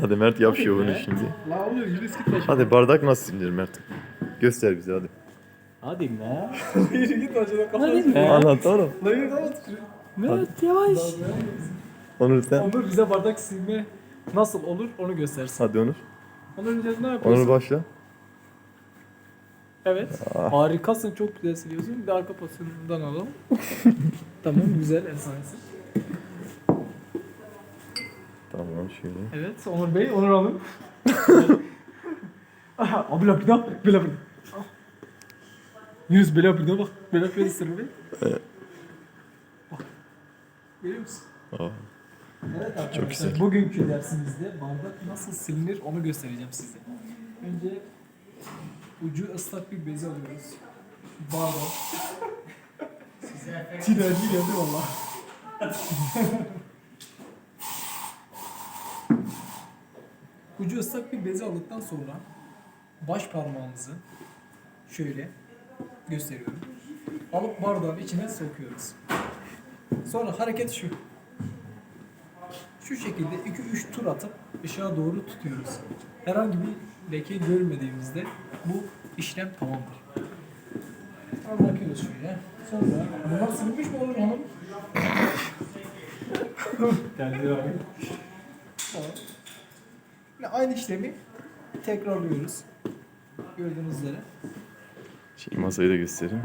Hadi Mert yap şovunu şimdi. La oğlum Yunus git başına. Hadi bardak nasıl silinir Mert? Göster bize hadi. Hadi be. Yürü git başına kafanı. Hadi be. Anlat oğlum. La yürü kapat. Mert yavaş. Onur sen. Onur bize bardak silme nasıl olur onu göstersin. Hadi Onur. Onur önce ne yapıyorsun? Onur başla. Evet. Harikasın çok güzel siliyorsun. Bir de arka pozisyonundan alalım. tamam güzel efsanesin. Tamam şöyle. Evet Onur Bey, Onur Hanım. Aha, abi la bina, bela bina. Yunus bela bina bak, bela bina sırrı Bey. Bak, görüyor musun? Aa. Evet arkadaşlar, Çok güzel. bugünkü dersimizde bardak nasıl silinir onu göstereceğim size. Önce ucu ıslak bir bezi alıyoruz. Bardak. Tinerci geldi valla. Ucu ıslak bir bezi aldıktan sonra baş parmağımızı şöyle gösteriyorum. Alıp bardağın içine sokuyoruz. Sonra hareket şu. Şu şekilde 2-3 tur atıp ışığa doğru tutuyoruz. Herhangi bir leke görmediğimizde bu işlem tamamdır. Sonra bakıyoruz şöyle. Sonra bunlar silinmiş mi olur hanım? Geldi abi. Tamam. Yine aynı işlemi tekrarlıyoruz. Gördüğünüz üzere. Şey masayı da göstereyim.